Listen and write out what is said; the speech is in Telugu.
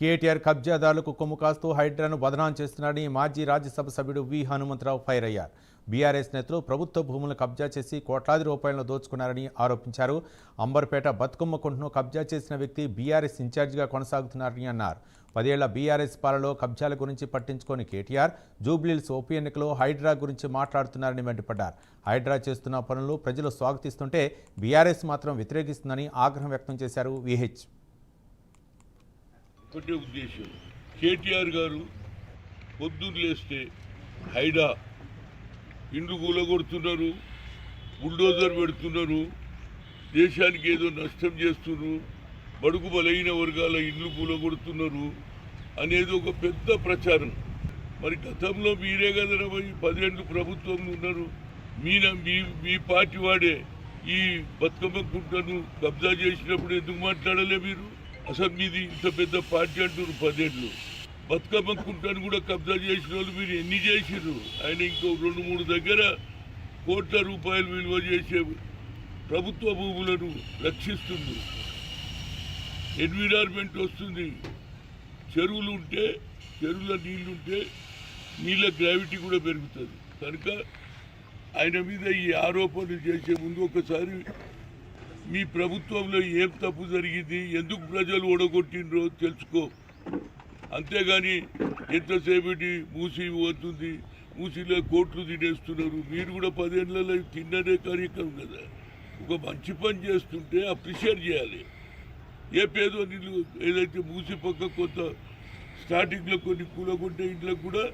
కేటీఆర్ కబ్జాదారులకు కొమ్ము కాస్తూ హైడ్రాను బదనాం చేస్తున్నారని మాజీ రాజ్యసభ సభ్యుడు వి హనుమంతరావు ఫైర్ అయ్యారు. బీఆర్ఎస్ నేతలు ప్రభుత్వ భూములను కబ్జా చేసి కోట్లాది రూపాయలను దోచుకున్నారని ఆరోపించారు. అంబర్పేట బతుకమ్మ కుంటను కబ్జా చేసిన వ్యక్తి బీఆర్ఎస్ ఇన్ఛార్జిగా కొనసాగుతున్నారని అన్నారు. పదేళ్ళ బీఆర్ఎస్ పాలలో కబ్జాల గురించి పట్టించుకొని కేటీఆర్ జూబ్లీల్స్ ఉప ఎన్నికలో హైడ్రా గురించి మాట్లాడుతున్నారని మండిపడ్డారు హైడ్రా చేస్తున్న పనులు ప్రజలు స్వాగతిస్తుంటే బీఆర్ఎస్ మాత్రం వ్యతిరేకిస్తుందని ఆగ్రహం వ్యక్తం చేశారు విహెచ్ ఒకటే ఉద్దేశం. కేటీఆర్ గారు పొద్దున్న లేస్తే హైడా ఇండ్లు కూలగొడుతున్నారు బుల్డోజర్ పెడుతున్నారు దేశానికి ఏదో నష్టం చేస్తున్నారు బడుగు బలైన వర్గాల ఇండ్లు కూలగొడుతున్నారు అనేది ఒక పెద్ద ప్రచారం. మరి గతంలో మీరే కదా ఈ పదేళ్ళు ప్రభుత్వంలో ఉన్నారు. మీన మీ మీ పార్టీ వాడే ఈ బతుకమ్మ కుంటను కబ్జా చేసినప్పుడు ఎందుకు మాట్లాడలే మీరు? అసలు మీది ఇంత పెద్ద పార్టీ అంటారు పదేళ్ళు. బతుకమ్మ కుంటను కూడా కబ్జా చేసిన వాళ్ళు మీరు ఎన్ని చేసిర్రు? ఆయన ఇంకో రెండు మూడు దగ్గర కోట్ల రూపాయలు విలువ చేసే ప్రభుత్వ భూములను రక్షిస్తుంది. ఎన్విరాన్మెంట్ వస్తుంది. చెరువులు ఉంటే చెరువుల నీళ్ళు ఉంటే నీళ్ళ గ్రావిటీ కూడా పెరుగుతుంది. కనుక ఆయన మీద ఈ ఆరోపణలు చేసే ముందు ఒకసారి మీ ప్రభుత్వంలో ఏం తప్పు జరిగింది? ఎందుకు ప్రజలు ఓడగొట్టిండ్రో తెలుసుకో. అంతేగాని ఎంతసేపటి మూసి పోతుంది? మూసిలో కోట్లు తినేస్తున్నారు. మీరు కూడా పదేళ్ళలో తిన్నదే కార్యక్రమం కదా. ఒక మంచి పని చేస్తుంటే అప్రిషియేట్ చేయాలి. ఏ పేదో నీళ్ళు ఏదైతే మూసి పక్క కొంత స్టార్టింగ్లో కొన్ని కూలకుంటే ఇంట్లో కూడా